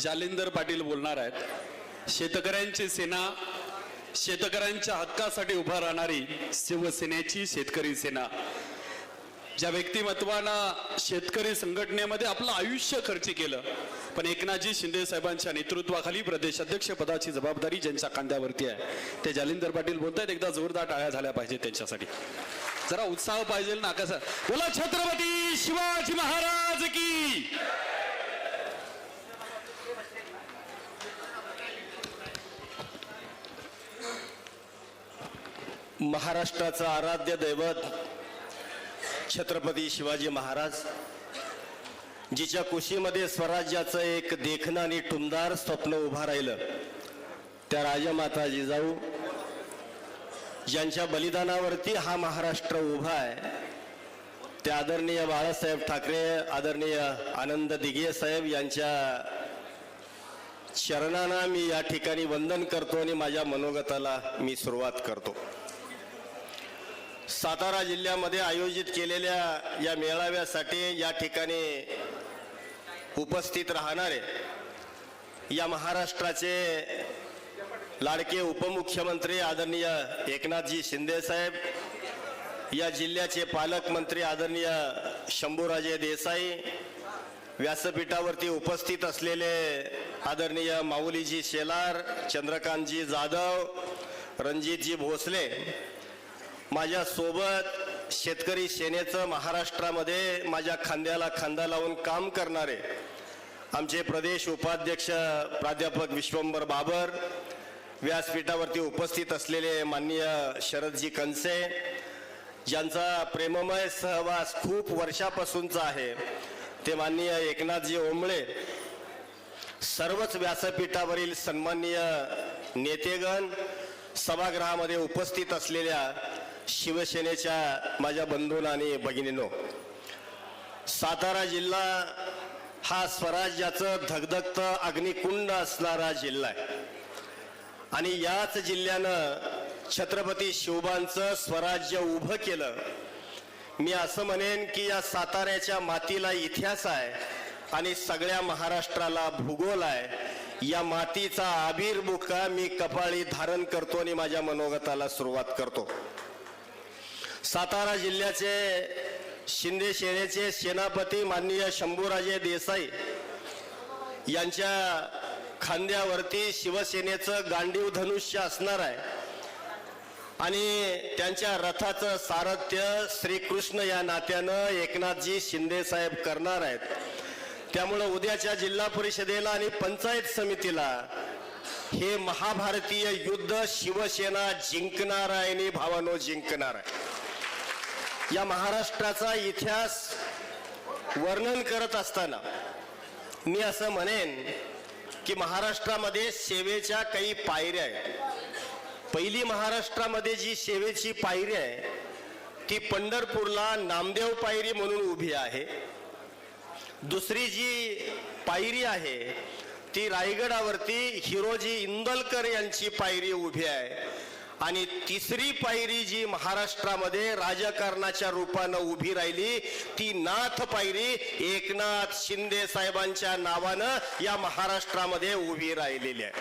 जालिंदर पाटील बोलणार आहेत. शेतकऱ्यांची सेना शेतकऱ्यांच्या हक्कासाठी उभा राहणारी शिवसेनेची शेतकरी सेना. ज्या व्यक्तिमत्वानं शेतकरी संघटनेमध्ये आपलं आयुष्य खर्च केलं पण एकनाथजी शिंदे साहेबांच्या नेतृत्वाखाली प्रदेशाध्यक्ष पदाची जबाबदारी ज्यांच्या कांद्यावरती आहे ते जालिंदर पाटील बोलतायत एकदा जोरदार टाळ्या झाल्या पाहिजे त्यांच्यासाठी. जरा उत्साह पाहिजे ना कसं? बोला छत्रपती शिवाजी महाराज की! महाराष्ट्राचं आराध्य दैवत छत्रपती शिवाजी महाराज जिच्या कुशीमध्ये स्वराज्याचं एक देखणं आणि टुमदार स्वप्न उभं राहिलं त्या राजमाता जिजाऊ ज्यांच्या बलिदानावरती हा महाराष्ट्र उभा आहे ते आदरणीय बाळासाहेब ठाकरे आदरणीय आनंद दिघे साहेब यांच्या चरणांना मी या ठिकाणी वंदन करतो आणि माझ्या मनोगताला मी सुरुवात करतो. सातारा जिल्ह्यामध्ये आयोजित केलेल्या या मेळाव्यासाठी या ठिकाणी उपस्थित राहणारे या महाराष्ट्राचे लाडके उपमुख्यमंत्री आदरणीय एकनाथजी शिंदेसाहेब या जिल्ह्याचे पालकमंत्री आदरणीय शंभूराजे देसाई व्यासपीठावरती उपस्थित असलेले आदरणीय माऊलीजी शेलार चंद्रकांतजी जाधव रणजितजी भोसले माझ्यासोबत शेतकरी सेनेचं महाराष्ट्रामध्ये माझ्या खांद्याला खांदा लावून काम करणारे आमचे प्रदेश उपाध्यक्ष प्राध्यापक विश्वंभर बाबर व्यासपीठावरती उपस्थित असलेले माननीय शरदजी कनसे ज्यांचा प्रेममय सहवास खूप वर्षापासूनचा आहे ते माननीय एकनाथजी ओंबळे सर्वच व्यासपीठावरील सन्माननीय नेतेगण सभागृहामध्ये उपस्थित असलेल्या शिवसेनेच्या माझ्या बंधूंना आणि भगिनीनो सातारा जिल्हा हा स्वराज्याचं धगधगत अग्निकुंड असणारा जिल्हा आहे. आणि याच जिल्ह्यानं छत्रपती शिवबांचं स्वराज्य उभं केलं. मी असं म्हणेन की या साताऱ्याच्या मातीला इतिहास आहे आणि सगळ्या महाराष्ट्राला भूगोल आहे. या मातीचा आविर्भुका मी कपाळी धारण करतो आणि माझ्या मनोगताला सुरुवात करतो. सातारा जिल्ह्याचे शिंदे सेनेचे सेनापती माननीय शंभूराजे देसाई यांच्या खांद्यावरती शिवसेनेचं गांडीव धनुष्य असणार आहे. आणि त्यांच्या रथाचं सारथ्य श्रीकृष्ण या नात्यानं एकनाथजी शिंदे साहेब करणार आहेत. त्यामुळं उद्याच्या जिल्हा परिषदेला आणि पंचायत समितीला हे महाभारतीय युद्ध शिवसेना जिंकणार आहे आणि भावानो जिंकणार आहे. या महाराष्ट्राचा इतिहास वर्णन करत असताना मी असं म्हणेन की महाराष्ट्रामध्ये सेवेच्या काही पायऱ्या आहेत. पहिली महाराष्ट्रामध्ये जी सेवेची पायरी आहे ती पंढरपूरला नामदेव पायरी म्हणून उभी आहे. दुसरी जी पायरी आहे ती रायगडावरती हिरोजी इंदलकर यांची पायरी उभी आहे. आणि तिसरी पायरी जी महाराष्ट्रामध्ये राजकारणाच्या रूपानं उभी राहिली ती नाथ पायरी एकनाथ शिंदे साहेबांच्या नावानं या महाराष्ट्रामध्ये उभी राहिलेली आहे.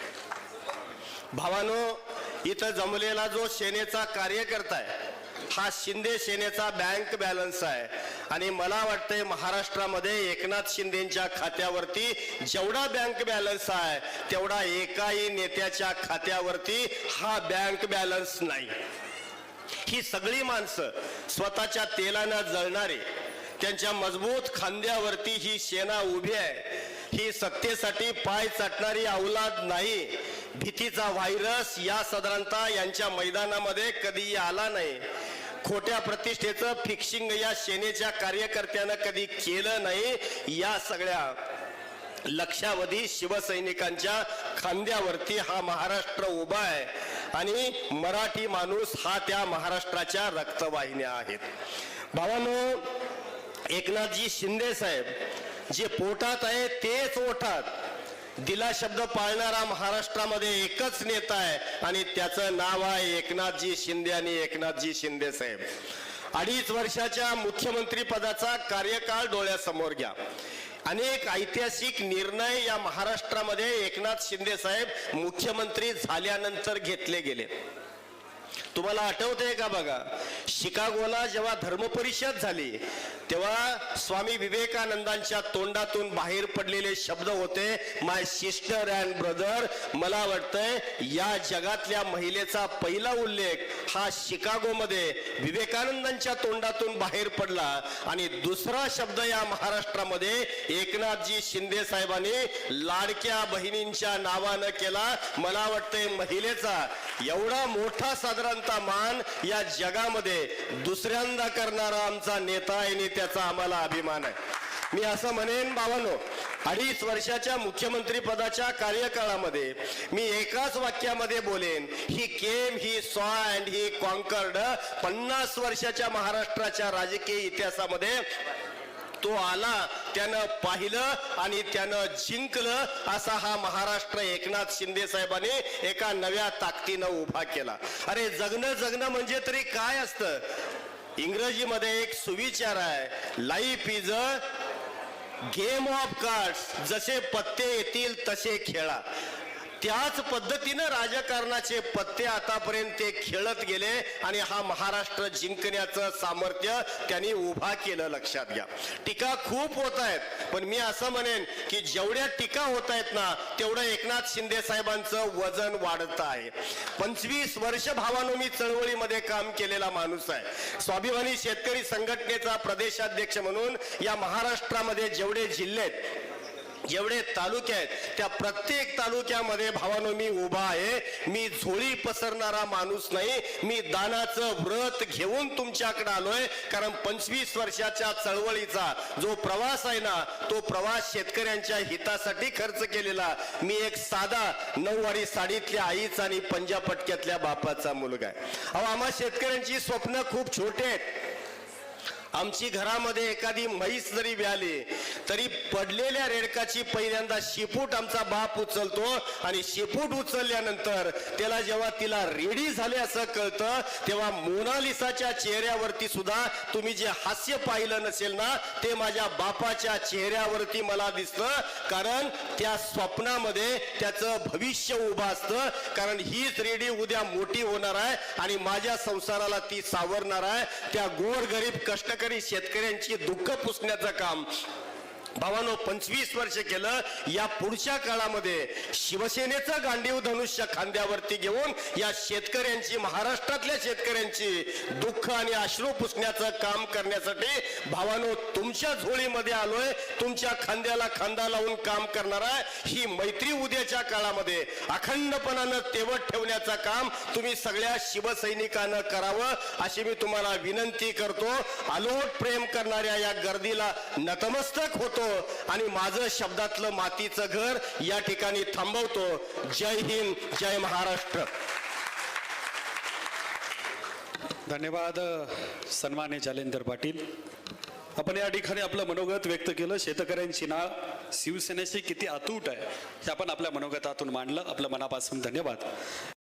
भावानो इथं जमलेला जो सेनेचा कार्यकर्ता आहे हा शिंदे सेनेचा बँक बॅलन्स आहे. आणि मला वाटतंय महाराष्ट्रामध्ये एकनाथ शिंदेच्या खात्यावरती जेवढा बँक बॅलन्स आहे तेवढा एकाही नेत्याच्या खात्यावरती हा बँक बॅलन्स नाही. ही सगळी माणसं स्वतःच्या तेलानं जळणारे त्यांच्या मजबूत खांद्यावरती ही सेना उभी आहे ही सत्तेसाठी पाय चाटणारी अवलाद नाही भीतीचा व्हायरस या साधारणतः यांच्या मैदानामध्ये कधीही आला नाही. खोट्या प्रतिष्ठेचं फिक्सिंग या सेनेच्या कार्यकर्त्यानं कधी केलं नाही या सगळ्या लक्षावधी शिवसैनिकांच्या खांद्यावरती हा महाराष्ट्र उभा आहे. आणि मराठी माणूस हा त्या महाराष्ट्राच्या रक्तवाहिन्या आहेत. भावानो एकनाथजी शिंदे साहेब जे पोटात आहे तेच ओठात दिला शब्द पाळणारा महाराष्ट्रामध्ये एकच नेता आहे आणि त्याचं नाव आहे एकनाथजी शिंदे आणि एकनाथजी शिंदे साहेब. अडीच वर्षाच्या मुख्यमंत्री पदाचा कार्यकाळ डोळ्यासमोर घ्या. अनेक ऐतिहासिक निर्णय या महाराष्ट्रामध्ये एकनाथ शिंदे साहेब मुख्यमंत्री झाल्यानंतर घेतले गेले. तुम्हाला आठवतंय का बघा? शिकागोला जेव्हा धर्मपरिषद झाली तेव्हा स्वामी विवेकानंदांच्या तोंडातून बाहेर पडलेले शब्द होते माय सिस्टर अँड ब्रदर मला वाटतंय या जगातल्या महिलेचा पहिला उल्लेख हा शिकागोमध्ये विवेकानंदांच्या तोंडातून बाहेर पडला आणि दुसरा शब्द या महाराष्ट्रामध्ये एकनाथजी शिंदे साहेबांनी लाडक्या बहिणींच्या नावानं केला. मला वाटतंय महिलेचा एवढा मोठा साधारणतः मान या जगामध्ये दुसऱ्यांदा करणारा आमचा नेता आहे आणि त्याचा आम्हाला अभिमान आहे. मी असं म्हणेन बाबानो अडीच वर्षाच्या मुख्यमंत्री पदाच्या कार्यकाळामध्ये मी एकाच वाक्यामध्ये बोलेन ही केम he saw and he conquered पन्नास वर्षाच्या महाराष्ट्राच्या राजकीय इतिहासामध्ये तो आला त्यानं पाहिलं आणि त्यानं जिंकलं असा हा महाराष्ट्र एकनाथ शिंदे साहेबांनी एका नव्या ताकदीनं उभा केला. अरे जगणं जगणं म्हणजे तरी काय असतं? इंग्रजीमध्ये एक सुविचार आहे life is a game of cards जसे पत्ते येतील तसे खेळा. त्याच पद्धतीनं राजकारणाचे पत्ते आतापर्यंत ते खेळत गेले आणि हा महाराष्ट्र जिंकण्याचं सामर्थ्य त्यांनी उभा केलं लक्षात घ्या. टीका खूप होत आहेत पण मी असं म्हणेन की जेवढ्या टीका होत आहेत ना तेवढं एकनाथ शिंदे साहेबांचं वजन वाढत आहे. पंचवीस वर्ष भावानो मी चळवळीमध्ये काम केलेला माणूस आहे. स्वाभिमानी शेतकरी संघटनेचा प्रदेशाध्यक्ष म्हणून या महाराष्ट्रामध्ये जेवढे जिल्हे आहेत जेवढे तालुके आहेत त्या प्रत्येक तालुक्यामध्ये भावानो मी उभा आहे. मी झोळी पसरणारा माणूस नाही. मी दानाचं व्रत घेऊन तुमच्याकडे आलोय. कारण पंचवीस वर्षाच्या चळवळीचा जो प्रवास आहे ना तो प्रवास शेतकऱ्यांच्या हितासाठी खर्च केलेला. मी एक साधा नऊवारी साडीतल्या आईचा आणि पंजापटक्यातल्या बापाचा मुलगा आहे. अहो आम्हा शेतकऱ्यांची स्वप्न खूप छोटे आहेत. आमची घरामध्ये एखादी म्हैस जरी व्याली तरी पडलेल्या रेडकाची पहिल्यांदा शिपूट आमचा बाप उचलतो आणि शिपूट उचलल्यानंतर त्याला जेव्हा तिला रेडी झाले असं कळतं तेव्हा मोनालिसाच्या चेहऱ्यावरती सुद्धा तुम्ही जे हास्य पाहिलं नसेल ना ते माझ्या बापाच्या चेहऱ्यावरती मला दिसतं. कारण त्या स्वप्नामध्ये त्याचं भविष्य उभं असतं. कारण हीच रेडी उद्या मोठी होणार आहे आणि माझ्या संसाराला ती सावरणार आहे. त्या गोरगरीब कष्टकरी शेतकऱ्यांची दुःख पुसण्याचं काम भावानो पंचवीस वर्ष केलं या पुढच्या काळामध्ये शिवसेनेचं गांडीव धनुष्य खांद्यावरती घेऊन या शेतकऱ्यांची महाराष्ट्रातल्या शेतकऱ्यांची दुःख आणि अश्रू पुसण्याचं काम करण्यासाठी भावानो तुमच्या झोळीमध्ये आलोय तुमच्या खांद्याला खांदा लावून काम करणारा ही मैत्री उद्याच्या काळामध्ये अखंडपणानं तेवत ठेवण्याचं काम तुम्ही सगळ्या शिवसैनिकानं करावं अशी मी तुम्हाला विनंती करतो. अलोट प्रेम करणाऱ्या या गर्दीला नतमस्तक होतो. आणि माझं शब्दातलं मातीचं घर या ठिकाणी थांबवतो. जय हिंद जय महाराष्ट्र. धन्यवाद सन्मान्य जालेंदर पाटील. आपण या ठिकाणी आपलं मनोगत व्यक्त केलं. शेतकऱ्यांची नाळ शिवसेनेशी किती अतूट आहे हे आपण आपल्या मनोगतातून मांडलं. आपलं मनापासून धन्यवाद.